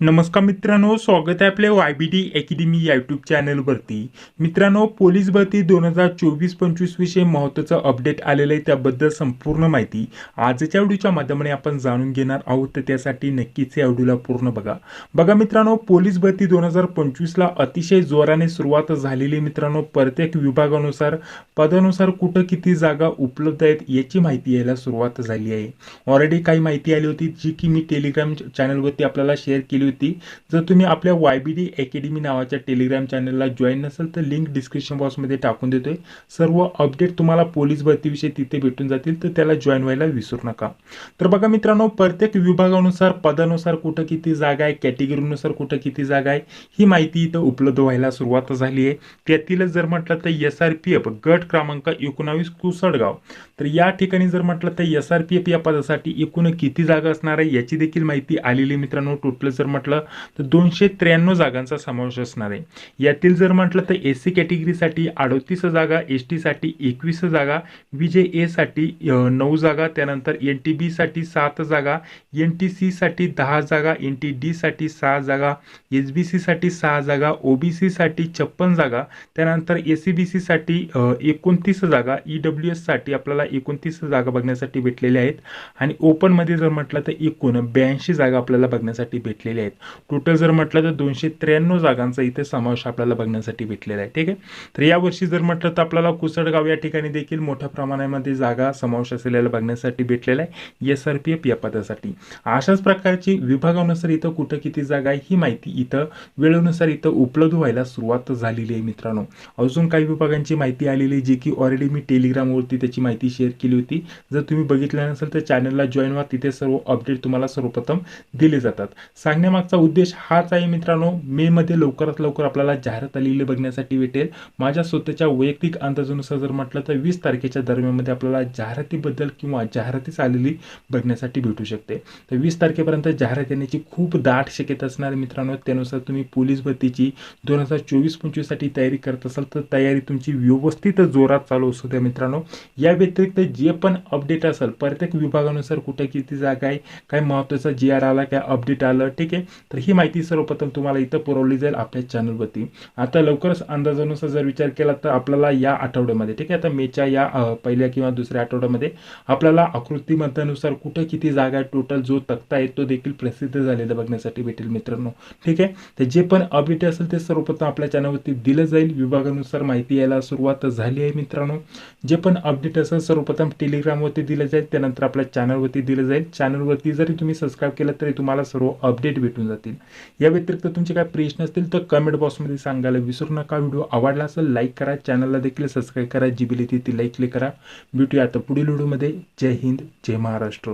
नमस्कार मित्रांनो स्वागत आहे आपल्या Y B D academy YouTube चॅनलवरती मित्रांनो पोलीस भरती दोन हजार चोवीस पंचवीस विषयी महत्त्वाचं अपडेट आलेलं आहे त्याबद्दल संपूर्ण माहिती आजच्या व्हिडिओच्या माध्यमाने आपण जाणून घेणार आहोत. तर त्यासाठी नक्कीच या व्हिडिओला पूर्ण बघा. बघा मित्रांनो पोलीस भरती दोन हजार पंचवीसला अतिशय जोराने सुरुवात झालेली मित्रांनो. प्रत्येक विभागानुसार पदानुसार कुठं किती जागा उपलब्ध आहेत याची माहिती यायला सुरुवात झाली आहे. ऑलरेडी काही माहिती आली होती जी की मी टेलिग्राम चॅनलवरती आपल्याला शेअर केली होती. जर तुम्ही आपल्या वाय बी डी अकॅडमी नावाच्या टेलिग्राम चॅनलला जॉईन नसेल तर लिंक डिस्क्रिप्शन बॉक्समध्ये टाकून देतोय. सर्व अपडेट तुम्हाला पोलीस भरतीविषयी तिथे भेटून जातील तर त्याला जॉईन व्हायला विसरू नका. तर बघा मित्रांनो प्रत्येक विभागानुसार पदानुसार कुठं किती जागा आहे कॅटेगरीनुसार कुठं किती जागा आहे ही माहिती इथं उपलब्ध व्हायला सुरुवात झाली आहे. त्यातीलच जर म्हटलं तर एस आर पी एफ गट क्रमांक एकोणावीस कुसडगाव. तर या ठिकाणी जर म्हटलं तर एस आर पी एफ या पदासाठी एकूण किती जागा असणार आहे याची देखील माहिती आलेली मित्रांनो. टोटल जर म्हटलं तर दोनशे त्र्याण्णव जागांचा समावेश असणार आहे. यातील जर म्हटलं तर एस सी कॅटेगरीसाठी अडतीस जागा एस टीसाठी एकवीस जागा व्ही जे एसाठी नऊ जागा त्यानंतर एन टी बीसाठी सात जागा एन टी सीसाठी दहा जागा एन टी डीसाठी सहा जागा एस बी सीसाठी सहा जागा ओ बी सीसाठी छप्पन जागा त्यानंतर एस सी बी सीसाठी एकोणतीस जागा ई डब्ल्यू एससाठी आपल्याला एकोणतीस जागा बघण्यासाठी भेटलेल्या आहेत. आणि ओपनमध्ये जर म्हटलं तर एकूण ब्याऐंशी जागा आपल्याला बघण्यासाठी भेटलेल्या आहेत. टोटल जर म्हटलं तर दोनशे त्र्याण्णव जागांचा इथे समावेश आपल्याला बघण्यासाठी भेटलेला आहे. ठीक आहे? तर यावर्षी जर म्हटलं तर आपल्याला कुसडगाव या ठिकाणी देखील मोठ्या प्रमाणामध्ये जागा समावेश असलेल्या बघण्यासाठी भेटलेला आहे. एस आर पी एफ या पदासाठी. अशाच प्रकारची विभागानुसार इथं कुठं किती जागा आहे ही माहिती इथं वेळेनुसार इथं उपलब्ध व्हायला सुरुवात झालेली आहे मित्रांनो. अजून काही विभागांची माहिती आलेली आहे जी की ऑलरेडी मी टेलिग्रामवरती त्याची माहिती शेअर केली होती. जर तुम्ही बघितलं नसेल तर चॅनलला जॉईन व्हा. तिथे सर्व अपडेट तुम्हाला सर्वप्रथम दिले जातात. सांगण्या मागचा उद्देश हाच आहे मित्रांनो. मे मध्ये लवकरात लवकर आपल्याला जाहिरात आलेली बघण्यासाठी भेटेल. माझ्या स्वतःच्या वैयक्तिक अंदाजानुसार जर म्हटलं तर वीस तारखेच्या दरम्यानमध्ये आपल्याला जाहिरातीबद्दल किंवा जाहिरातीच आलेली बघण्यासाठी भेटू शकते. तर वीस तारखेपर्यंत जाहिरात येण्याची खूप दाट शक्यता असणार मित्रांनो. त्यानुसार तुम्ही पोलीस भरतीची दोन हजार चोवीस पंचवीससाठी तयारी करत असाल तर तयारी तुमची व्यवस्थित जोरात चालू असू द्या मित्रांनो. या व्यतिरिक्त जे पण अपडेट असेल प्रत्येक विभागानुसार कुठे किती जागा आहे काय महत्त्वाचा जी आर आला काय अपडेट आलं ठीक आहे. तर ही माहिती सर्वप्रथम तुम्हाला इथं पुरवली जाईल आपल्या चॅनलवरती. आता लवकरच अंदाजानुसार जर विचार केला तर आपल्याला या आठवड्यामध्ये ठीक आहे? आता मेच्या या पहिल्या किंवा दुसऱ्या आठवड्यामध्ये आपल्याला आकृतीमत्यानुसार कुठे किती जागा आहे टोटल जो तक्ता आहे तो देखील प्रसिद्ध झालेला बघण्यासाठी भेटेल मित्रांनो ठीक आहे? तर जे पण अपडेट असेल ते सर्वप्रथम आपल्या चॅनलवरती दिलं जाईल. विभागानुसार माहिती यायला सुरुवात झाली आहे मित्रांनो. जे पण अपडेट असेल सर्वप्रथम टेलिग्रामवरती दिलं जाईल त्यानंतर आपल्या चॅनलवरती दिलं जाईल. चॅनलवरती जरी तुम्ही सबस्क्राईब केलं तरी तुम्हाला सर्व अपडेट भेटून जातील. या व्यतिरिक्त तुमचे काय प्रश्न असतील तर कमेंट बॉक्समध्ये सांगायला विसरू नका. व्हिडिओ आवडला असेल लाईक करा. चॅनलला देखील सबस्क्राईब करा. जी बिली ती लाईक क्लिक करा. भेटूया आता पुढील व्हिडिओमध्ये जय हिंद, जय महाराष्ट्र.